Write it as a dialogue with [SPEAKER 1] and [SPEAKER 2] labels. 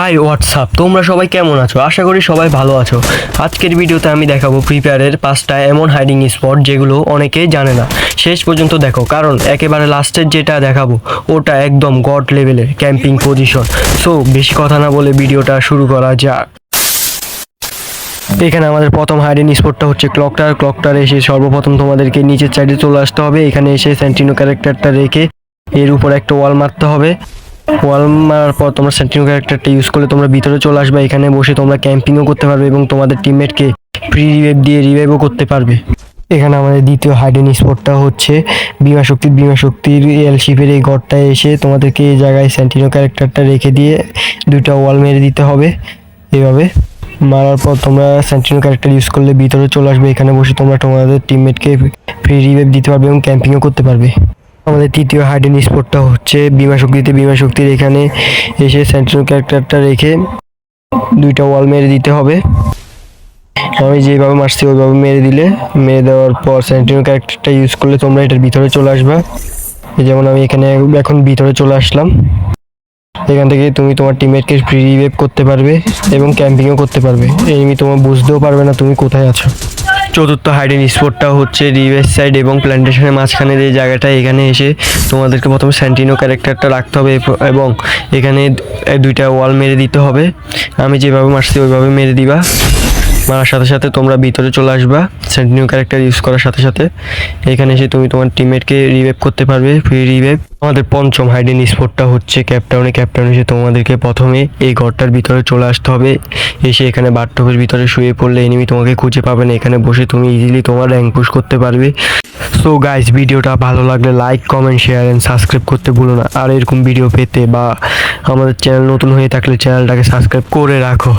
[SPEAKER 1] High WhatsApp তোমরা সবাই কেমন আছো? আশা করি সবাই ভালো আছো। আজকের ভিডিওতে আমি দেখাবো প্রিপেয়ারের পাঁচটা এমন হাইডিং স্পট যেগুলো অনেকেই জানে না। শেষ পর্যন্ত দেখো, কারণ একেবারে লাস্টের যেটা দেখাবো, ওটা একদম গড লেভেলের ক্যাম্পিং পজিশন সো বেশি কথা না বলে ভিডিওটা শুরু করা যাক। এখানে আমাদের প্রথম হাইডেন স্পটটা হচ্ছে ক্লকটার ক্লকটার এসে সর্বপ্রথম তোমাদেরকে নিচের সাইডে চলে আসতে হবে। এখানে এসে স্যান্টিনো ক্যারেক্টারটা রেখে এর উপর একটা ওয়াল মারতে হবে। ওয়াল মারার পর তোমরা সেন্টিনো ক্যারেক্টারটা ইউজ করলে তোমরা ভিতরে চলে আসবে, এখানে বসে তোমরা ক্যাম্পিংও করতে পারবে এবং তোমাদের টিমমেটকে ফ্রি রিভাইভ দিয়ে রিভাইভও করতে পারবে। এখানে আমাদের দ্বিতীয় হাইডেন স্পটটা হচ্ছে বিমা শক্তির বিমা শক্তির এল শিপের এই ঘরটায় এসে তোমাদেরকে এই জায়গায় সেন্টিনো ক্যারেক্টারটা রেখে দিয়ে দুইটা ওয়াল মেরে দিতে হবে। এভাবে মারার পর তোমরা সেন্টিনো ক্যারেক্টার ইউজ করলে ভিতরে চলে আসবে, এখানে বসে তোমরা তোমাদের টিমমেটকে ফ্রি রিভাইভ দিতে পারবে এবং ক্যাম্পিংও করতে পারবে। আমাদের তৃতীয় হাইডেন স্পটটা হচ্ছে বিমা শক্তিতে বিমা শক্তির এখানে এসে সেন্টিনো ক্যারেক্টারটা রেখে দুইটা ওয়াল মেরে দিতে হবে। আমি যেভাবে মারছি ওইভাবে মেরে দিলে, মেরে দেওয়ার পর সেন্টিনো ক্যারেক্টারটা ইউজ করলে তোমরা এটার ভিতরে চলে আসবে। যেমন আমি এখানে এখন ভিতরে চলে আসলাম। এখান থেকে তুমি তোমার টিমমেটকে ফ্রি রিভাইভ করতে পারবে এবং ক্যাম্পিংও করতে পারবে। এনিমি তোমার বুঝতেও পারবে না তুমি কোথায় আছো। চতুর্থ হাইডেন স্পটটা হচ্ছে রিভার্স সাইড এবং প্ল্যান্টেশনের মাঝখানে যে জায়গাটা, এখানে এসে তোমাদেরকে প্রথমে স্যান্টিনো ক্যারেক্টারটা রাখতে হবে এবং এখানে দুইটা ওয়াল মেরে দিতে হবে। আমি যেভাবে মারছি, ওইভাবে মেরে দিবা। মারার সাথে সাথে তোমরা ভিতরে চলে আসবা। সেন্টিনিউ ক্যারেক্টার ইউজ করার সাথে সাথে। এখানে এসে তুমি তোমার টিমমেটকে রিভাইভ করতে পারবে ফ্রি রিভাইভ আমাদের পঞ্চম হাইডেন স্পটটা হচ্ছে ক্যাপটাউনে ক্যাপটাউন এসে তোমাদেরকে প্রথমে এই ঘরটার ভিতরে চলে আসতে হবে। এসে এখানে বাথটবের ভিতরে শুয়ে পড়লে এনিমি তোমাকে খুঁজে পাবে না। এখানে বসে তুমি ইজিলি তোমার র্যাঙ্ক পুশ করতে পারবে। সো গাইস ভিডিওটা ভালো লাগলে like comment share and subscribe করতে ভুলো না। আর এরকম ভিডিও পেতে বা আমাদের চ্যানেল নতুন হয়ে থাকলে চ্যানেলটাকে সাবস্ক্রাইব করে রাখো।